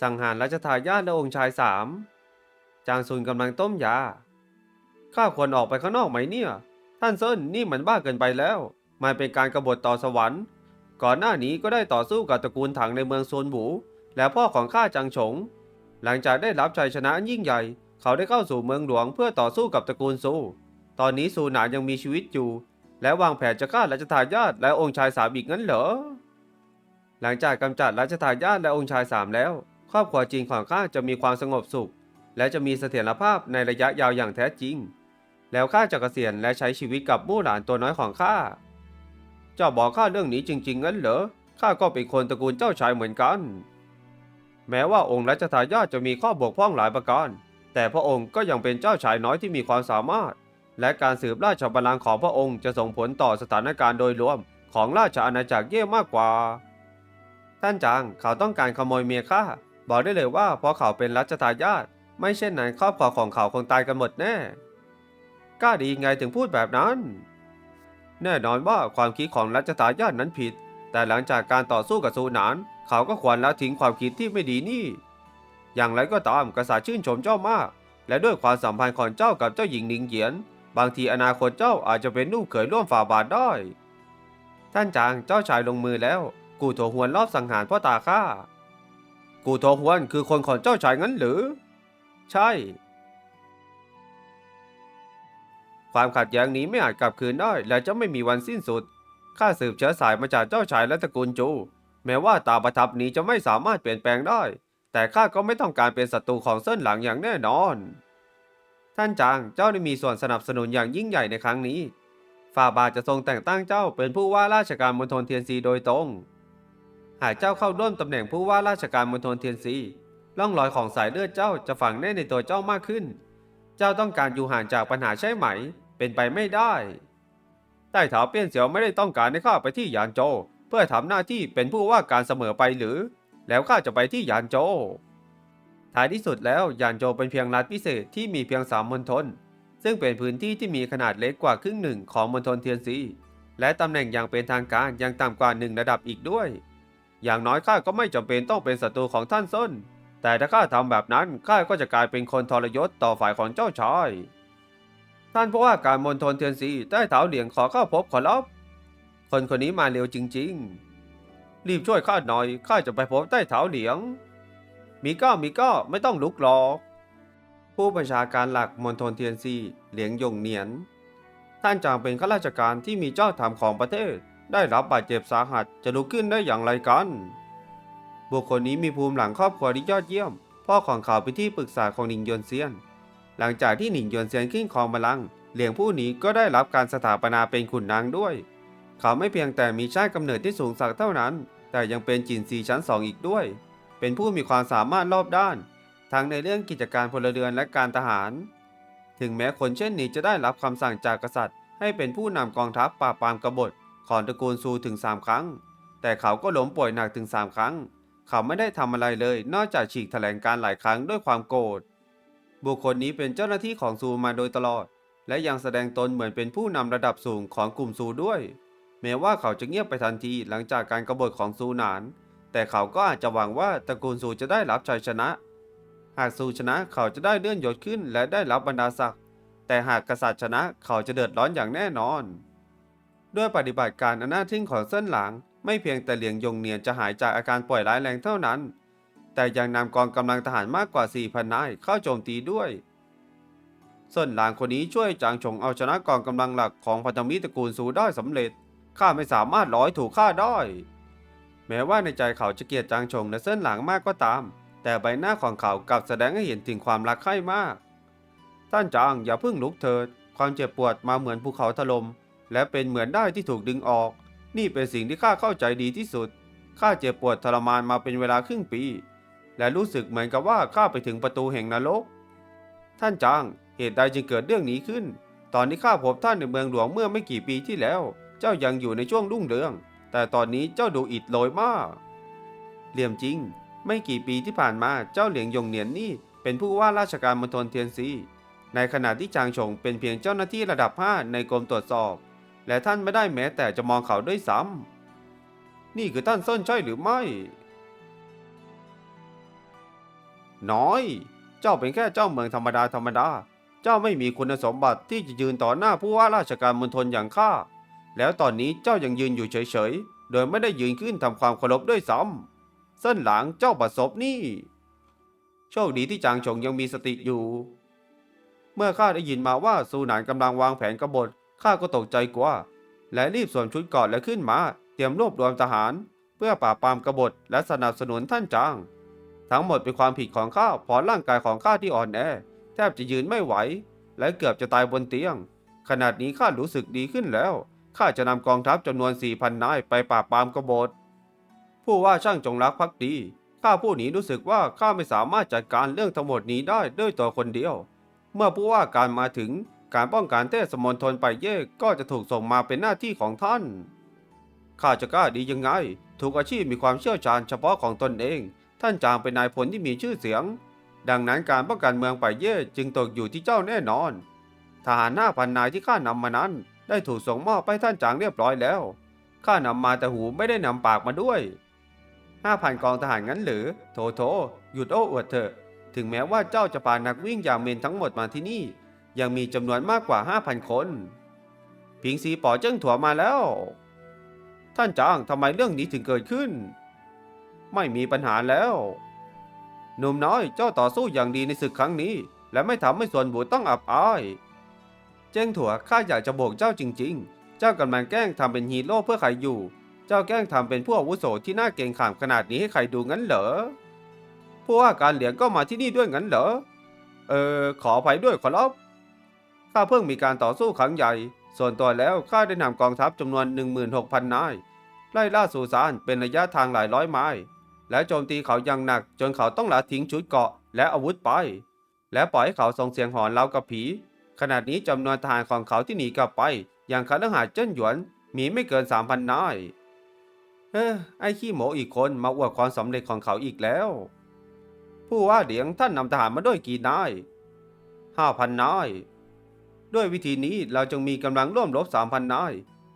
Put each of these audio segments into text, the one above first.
สังหารราชทายาทและองค์ชายสามจางซุนกำลังต้มยา ข้าควรออกไปข้างนอกไหมเนี่ย ท่านเซินนี่มันบ้าเกินไปแล้ว มันเป็นการกบฏต่อสวรรค์ ก่อนหน้านี้ก็ได้ต่อสู้กับตระกูลถังในเมืองโซนบูและพ่อของข้าจางฉง หลังจากได้รับชัยชนะยิ่งใหญ่ เขาได้เข้าสู่เมืองหลวงเพื่อต่อสู้กับตระกูลซู ตอนนี้ซูหนานยังมีชีวิตอยู่ และวางแผนจะฆ่าราชทายาทและองค์ชายสามอีกงั้นเหรอ หลังจากกำจัดราชทายาทและองค์ชายสามแล้ว ครอบครัวจีนของข้าจะมีความสงบสุข และจะมีเสถียรภาพในระยะยาวอย่างแท้จริง แล้วข้าจะเกษียณและใช้ชีวิตกับมู่หลานตัวน้อยของข้า เจ้าบอกข้าเรื่องนี้จริง ๆ งั้นเหรอ ข้าก็เป็นคนตระกูลเจ้าชายเหมือนกัน แม้ว่าองค์รัชทายาทจะมีข้อบกพร่องหลายประการ แต่พระองค์ก็ยังเป็นเจ้าชายน้อยที่มีความสามารถ และการสืบราชบัลลังก์ของพระองค์จะส่งผลต่อสถานการณ์โดยรวมของราชอาณาจักรเย่มากกว่า ท่านจางเขาต้องการขโมยเมียข้า บอกได้เลยว่าเพราะเขาเป็นรัชทายาทไม่เช่นนั้นครอบครัวของเขาคงตายกันหมดแน่กล้าดีไงถึงพูดแบบนั้น แน่นอนว่าความคิดของรัชทายาทนั้นผิด แต่หลังจากการต่อสู้กับซูนาน เขาก็ควรละทิ้งความคิดที่ไม่ดีนี่ อย่างไรก็ตามกษัตริย์ชื่นชมเจ้ามาก และด้วยความสัมพันธ์ของเจ้ากับเจ้าหญิงหนิงเหยียน บางทีอนาคตเจ้าอาจจะเป็นลูกเขยร่วมฝ่าบาทได้ ท่านจางเจ้าชายลงมือแล้ว กูโถหวนรอบสังหารพ่อตาข้า กูโถหวนคือคนของเจ้าชายงั้นหรือ ใช่ ความขัดแย้งนี้ไม่อาจกลับคืนได้ และจะไม่มีวันสิ้นสุด ข้าสืบเชื้อสายมาจากเจ้าชายและตระกูลจู แม้ว่าตาประทับนี้จะไม่สามารถเปลี่ยนแปลงได้ แต่ข้าก็ไม่ต้องการเป็นศัตรูของเส้นหลังอย่างแน่นอน ท่านจาง เจ้าได้มีส่วนสนับสนุนอย่างยิ่งใหญ่ในครั้งนี้ ฝ่าบาทจะทรงแต่งตั้งเจ้าเป็นผู้ว่าราชการมณฑลเทียนซีโดยตรง หากเจ้าเข้าร่วมตำแหน่งผู้ว่าราชการมณฑลเทียนซีร่องรอยของสายเลือดเจ้าจะฝังแน่ในตัวเจ้ามากขึ้น เจ้าต้องการอยู่ห่างจากปัญหาใช่ไหม เป็นไปไม่ได้ ใต้เถาเปี้ยนเสียวไม่ได้ต้องการให้ข้าไปที่หยานโจ เพื่อทำหน้าที่เป็นผู้ว่าการเสมอไปหรือ แล้วข้าจะไปที่หยานโจ ท้ายที่สุดแล้วหยานโจเป็นเพียงรัฐพิเศษที่มีเพียงสามมณฑล ซึ่งเป็นพื้นที่ที่มีขนาดเล็กกว่าครึ่งหนึ่งของมณฑลเทียนซี และตำแหน่งอย่างเป็นทางการยังต่ำกว่าหนึ่งระดับอีกด้วย อย่างน้อยข้าก็ไม่จำเป็นต้องเป็นศัตรูของท่านส้น แต่ถ้าข้าทำแบบนั้นข้าก็จะกลายเป็นคนทรยศต่อฝ่ายของเจ้าชาย ท่านเพราะว่าการมณฑลเทียนซีได้เท้าเหลียงขอเข้าพบขอรับ คนคนนี้มาเร็วจริง ๆ รีบช่วยข้าหน่อยข้าจะไปพบใต้เท้าเหลียง มีก้ามีก้าไม่ต้องลุกหรอกผู้บัญชาการหลักมณฑลเทียนซีเหลียงยงเนียน ท่านจางเป็นข้าราชการที่มีเจ้าธรรมของประเทศ ได้รับบาดเจ็บสาหัสจะลุกขึ้นได้อย่างไรกัน บุคคลนี้มีภูมิหลังครอบครัวที่ยอดเยี่ยม พ่อของเขาเป็นที่ปรึกษาของหนิงยวนเซียน หลังจากที่หนิงยวนเซียนขึ้นครองบัลลังก์เหลียงผู้นี้ก็ได้รับการสถาปนาเป็นขุนนางด้วย เขาไม่เพียงแต่มีชาติกำเนิดที่สูงสักเท่านั้น แต่ยังเป็นจินซีชั้นสองอีกด้วย เป็นผู้มีความสามารถรอบด้าน ทั้งในเรื่องกิจการพลเรือนและการทหาร ถึงแม้คนเช่นนี้จะได้รับคำสั่งจากกษัตริย์ ให้เป็นผู้นำกองทัพปราบปรามกบฏ ของตระกูลซูถึง 3 ครั้ง แต่เขาก็ล้มป่วยหนักถึง 3 ครั้ง เขาไม่ได้ทำอะไรเลย นอกจากฉีกแถลงการหลายครั้งด้วยความโกรธ บุคคลนี้เป็นเจ้าหน้าที่ของซูมาโดยตลอด และยังแสดงตนเหมือนเป็นผู้นำระดับสูงของกลุ่มซูด้วย แม้ว่าเขาจะเงียบไปทันทีหลังจากการกบฏของซูหนาน แต่เขาก็อาจจะหวังว่าตระกูลซูจะได้รับชัยชนะ หากซูชนะเขาจะได้เลื่อนยศขึ้นและได้รับบรรดาศักดิ์แต่หากกษัตริย์ชนะเขาจะเดือดร้อนอย่างแน่นอน ด้วยปฏิบัติการอันน่าทึ่งของเส้นหลัง ไม่เพียงแต่เหลียงยงเนียนจะหายจากอาการป่วยร้ายแรงเท่านั้น แต่ยังนำกองกำลังทหารมากกว่า 4,000 นายเข้าโจมตีด้วยส่วนหลางคนนี้ช่วยจางฉงเอาชนะกองกำลังหลักของพันธมิตรตระกูลซูได้สำเร็จข้าไม่สามารถร้อยถูกฆ่าได้แม้ว่าในใจเขาจะเกลียดจางฉงและเส้นหลังมากก็ตาม แต่ใบหน้าของเขากลับแสดงให้เห็นถึงความรักใคร่มากท่านจางอย่าเพิ่งลุกเถิด ความเจ็บปวดมาเหมือนภูเขาถลม่ม และเป็นเหมือนได้ที่ถูกดึงออก นี่เป็นสิ่งที่ข้าเข้าใจดีที่สุด ข้าเจ็บปวดทรมานมาเป็นเวลาครึ่งปี และรู้สึกเหมือนกับว่าข้าไปถึงประตูแห่งนรก ท่านจาง เหตุใดจึงเกิดเรื่องนี้ขึ้น ตอนที่ข้าพบท่านในเมืองหลวงเมื่อไม่กี่ปีที่แล้ว เจ้ายังอยู่ในช่วงรุ่งเรือง แต่ตอนนี้เจ้าดูอิดโรยมาก เหลี่ยมจริง ไม่กี่ปีที่ผ่านมาเจ้าเหลียงยงเหนียนนี่เป็นผู้ว่าราชการมณฑลเทียนซีในขณะที่จางฉงเป็นเพียงเจ้าหน้าที่ระดับ 5 ในกรมตรวจสอบ และท่านไม่ได้แม้แต่จะมองเขาด้วยซ้ำนี่คือท่านส้นใช่หรือไม่ น้อย เจ้าเป็นแค่เจ้าเมืองธรรมดาธรรมดา เจ้าไม่มีคุณสมบัติที่จะยืนต่อหน้าผู้ว่าราชการมณฑลอย่างข้า แล้วตอนนี้เจ้ายังยืนอยู่เฉยๆ โดยไม่ได้ยืนขึ้นทำความเคารพด้วยซ้ำเส้นหลังเจ้าบัดซบนี่ โชคดีที่จางชงยังมีสติอยู่เมื่อข้าได้ยินมาว่าซูหนานกำลังวางแผนกบฏ ข้าก็ตกใจกว่า และรีบสวมชุดเกราะและขึ้นมา เตรียมรวบรวมทหาร เพื่อปราบปรามกบฏและสนับสนุนท่านจาง ทั้งหมดเป็นความผิดของข้าเพราะร่างกายของข้าที่อ่อนแอ แทบจะยืนไม่ไหว และเกือบจะตายบนเตียง ขนาดนี้ข้ารู้สึกดีขึ้นแล้วข้าจะนำกองทัพจำนวน4,000นายไปปราบปรามกบฏผู้ว่าช่างจงรักภักดีข้าผู้นี้รู้สึกว่าข้าไม่สามารถจัดการเรื่องทั้งหมดนี้ได้ด้วยตัวคนเดียว เมื่อผู้ว่าการมาถึง การป้องกันเทศมนทนไปเย่ก็จะถูกส่งมาเป็นหน้าที่ของท่านข้าจะกล้าดียังไงทุกอาชีพมีความเชี่ยวชาญเฉพาะของตนเอง ท่านจางเป็นนายพลที่มีชื่อเสียง ดังนั้นการป้องกันเมืองไปเย่จึงตกอยู่ที่เจ้าแน่นอน ทหารหน้าพันนายที่ข้านำมานั้น ได้ถูกส่งมอบให้ท่านจางเรียบร้อยแล้วข้านำมาแต่หูไม่ได้นำปากมาด้วยห้าพันกองทหารงั้นหรือ โถโถ หยุดโอ้อวดเถอะ ถึงแม้ว่าเจ้าจะพานักวิ่งอย่างเมนทั้งหมดมาที่นี่ ยังมีจำนวนมากกว่า 5,000 คน ผิงสีป๋อเจิ้งถั่วมาแล้ว ท่านจางทำไมเรื่องนี้ถึงเกิดขึ้น ไม่มีปัญหาแล้ว หนุ่มน้อยเจ้าต่อสู้อย่างดีในศึกครั้งนี้ และไม่ทำให้ส่วนบุตรต้องอับอาย เจ้งถั่วข้าอยากจะโบกเจ้าจริง ๆ เจ้ากำลังแกล้งทำเป็นฮีโร่เพื่อใครอยู่ เจ้าแกล้งทำเป็นผู้อาวุโสที่น่าเกรงขามขนาดนี้ให้ใครดูงั้นเหรอผู้ว่าการเหลียงก็มาที่นี่ด้วยงั้นเหรอ เออขออภัยด้วยขอรับ ข้าเพิ่งมีการต่อสู้ครั้งใหญ่ ส่วนตัวแล้วข้าได้นำกองทัพจำนวน 16,000 นาย ไล่ล่าสู่ซานเป็นระยะทางหลายร้อยไม้และโจมตีเขาอย่างหนักจนเขาต้องละทิ้งชุดเกาะและอาวุธไป และปล่อยให้เขาส่งเสียงหอนเล่ากับผีขนาดนี้จำนวนทหารของเขาที่หนีกลับไป อย่างคณะหาเจิ้นหยวนมีไม่เกิน 3,000 นาย เอ้อไอ้ขี้โมอีกคนมาอวดความสำเร็จของเขาอีกแล้ว ผู้ว่าเหลียงท่านนำทหารมาด้วยกี่นายห้าพันนาย ด้วยวิธีนี้เราจึงมีกำลังร่วมรบสามพันนาย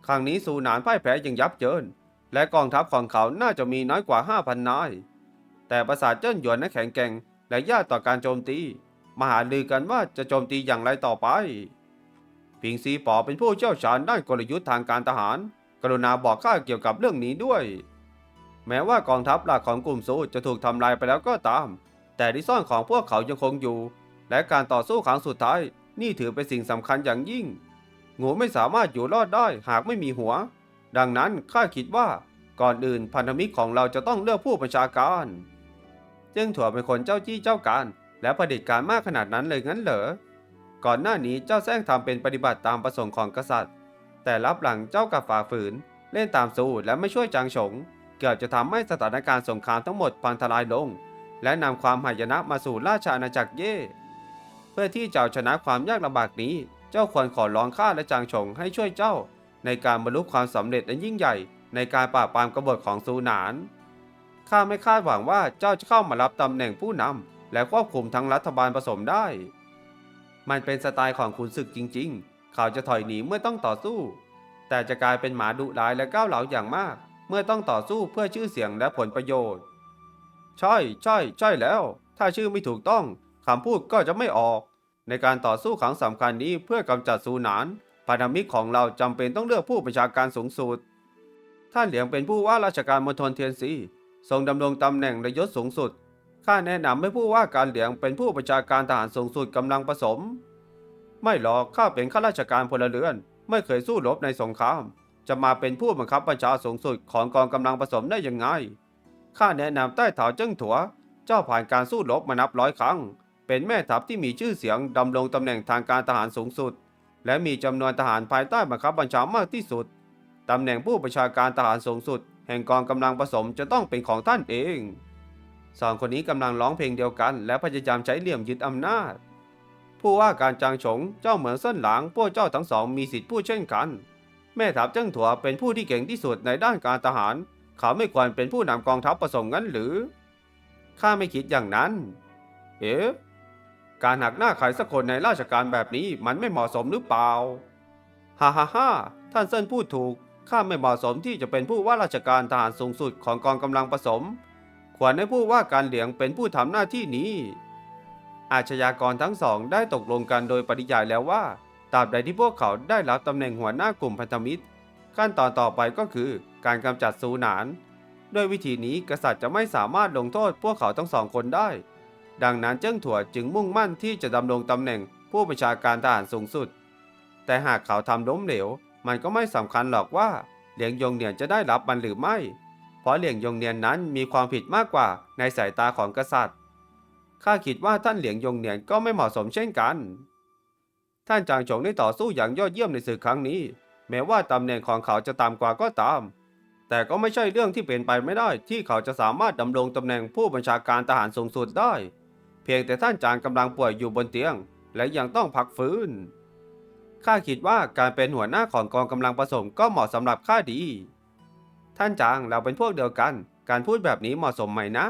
ครั้งนี้สูนานพ่ายแพ้อย่างยับเยิน และกองทัพของเขาน่าจะมีน้อยกว่าห้าพันนาย แต่ประสาทเจิ้นหยวนนั้นแข็งแกร่งและยากต่อการโจมตี มหาลือกันว่าจะโจมตีอย่างไรต่อไปผิงซีป๋อเป็นผู้เชี่ยวชาญด้านกลยุทธ์ทางการทหาร กรุณาบอกข้าเกี่ยวกับเรื่องนี้ด้วย แม้ว่ากองทัพหลักของกลุ่มซูจะถูกทำลายไปแล้วก็ตาม แต่ที่ซ่อนของพวกเขายังคงอยู่ และการต่อสู้ครั้งสุดท้าย นี่ถือเป็นสิ่งสำคัญอย่างยิ่ง งูไม่สามารถอยู่รอดได้หากไม่มีหัว ดังนั้นข้าคิดว่าก่อนอื่นพันธมิตรของเราจะต้องเลือกผู้บัญชาการเจ้งถั่วเป็นคนเจ้าจี้เจ้าการ และผลิตการมากขนาดนั้นเลยงั้นเหรอ ก่อนหน้านี้เจ้าแซงทำเป็นปฏิบัติตามประสงค์ของกษัตริย์ แต่รับหลังเจ้ากับฝ่าฝืน เล่นตามสู้และไม่ช่วยจางฉง เกือบจะทำให้สถานการณ์สงครามทั้งหมดพังทลายลง และนำความหายนะมาสู่ราชอาณาจักรเย่ เพื่อที่จะชนะความยากลำบากนี้ เจ้าควรขอร้องข้าและจางฉงให้ช่วยเจ้า ในการบรรลุความสำเร็จอันยิ่งใหญ่ ในการปราบปรามกบฏของซูหนานข้าไม่คาดหวังว่าเจ้าจะเข้ามารับตำแหน่งผู้นำและควบคุมทั้งรัฐบาลผสมได้ มันเป็นสไตล์ของขุนศึกจริง ๆ เขาจะถอยหนีเมื่อต้องต่อสู้ แต่จะกลายเป็นหมาดุร้ายและก้าวเหลาอย่างมาก เมื่อต้องต่อสู้เพื่อชื่อเสียงและผลประโยชน์ ใช่ใช่ใช่แล้ว ถ้าชื่อไม่ถูกต้อง คำพูดก็จะไม่ออก ในการต่อสู้ครั้งสำคัญนี้เพื่อกำจัดซูหนานพันธมิตรของเราจำเป็นต้องเลือกผู้บัญชาการสูงสุด ท่านเหลียงเป็นผู้ว่าราชการมณฑลเทียนซีทรงดำรงตำแหน่งในยศสูงสุด ข้าแนะนำให้ผู้ว่าการเหลียงเป็นผู้บัญชาการทหารสูงสุดกำลังผสม ไม่หรอกข้าเป็นข้าราชการพลเรือน ไม่เคยสู้รบในสงคราม จะมาเป็นผู้บังคับบัญชาสูงสุดของกองกำลังผสมได้ยังไง ข้าแนะนำใต้เถาเจิ้งถัว เจ้าผ่านการสู้รบมานับร้อยครั้ง เป็นแม่ทัพที่มีชื่อเสียงดำรงตำแหน่งทางการทหารสูงสุด และมีจำนวนทหารภายใต้บังคับบัญชามากที่สุดตำแหน่งผู้บัญชาการทหารสูงสุด แห่งกองกำลังผสมจะต้องเป็นของท่านเองสองคนนี้กำลังร้องเพลงเดียวกัน และพยายามใช้เหลี่ยมยึดอำนาจ ผู้ว่าการจางฉงเจ้าเหมือนเส้นหลางพวกเจ้าทั้งสองมีสิทธิพูดเช่นกัน แม่ทัพเจิ้งถัวเป็นผู้ที่เก่งที่สุดในด้านการทหาร เขาไม่ควรเป็นผู้นำกองทัพผสมงั้นหรือข้าไม่คิดอย่างนั้น เอ๊ะ การหักหน้าใครสักคนในราชการแบบนี้มันไม่เหมาะสมหรือเปล่า ฮ่าฮ่าฮ่าท่านเซินพูดถูก ข้าไม่เหมาะสมที่จะเป็นผู้ว่าราชการทหารสูงสุดของกองกำลังผสม ควรให้ผู้ว่าการเหลียงเป็นผู้ทำหน้าที่นี้ อาชญากรทั้งสองได้ตกลงกันโดยปริยายแล้วว่าตราบใดที่พวกเขาได้รับตำแหน่งหัวหน้ากลุ่มพันธมิตร ขั้นตอนต่อไปก็คือการกำจัดซูนาน ด้วยวิธีนี้กษัตริย์จะไม่สามารถลงโทษพวกเขาทั้งสองคนได้ ดังนั้นเจิ้งถั่วจึงมุ่งมั่นที่จะดำรงตำแหน่งผู้บัญชาการทหารสูงสุด แต่หากเขาทำล้มเหลว มันก็ไม่สำคัญหรอกว่าเหลียงยงเนียนจะได้รับมันหรือไม่ เพราะเหลียงยงเนียนนั้นมีความผิดมากกว่าในสายตาของกษัตริย์ ข้าคิดว่าท่านเหลียงยงเนียนก็ไม่เหมาะสมเช่นกัน ท่านจางฉงได้ต่อสู้อย่างยอดเยี่ยมในศึกครั้งนี้ แม้ว่าตำแหน่งของเขาจะต่ำกว่าก็ตาม แต่ก็ไม่ใช่เรื่องที่เป็นไปไม่ได้ที่เขาจะสามารถดำรงตำแหน่งผู้บัญชาการทหารสูงสุดได้ เพียงแต่ท่านจางกำลังป่วยอยู่บนเตียง และยังต้องพักฟื้น ข้าคิดว่าการเป็นหัวหน้าของกองกำลังผสมก็เหมาะสำหรับข้าดี ท่านจางเราเป็นพวกเดียวกัน การพูดแบบนี้เหมาะสมไหมนะ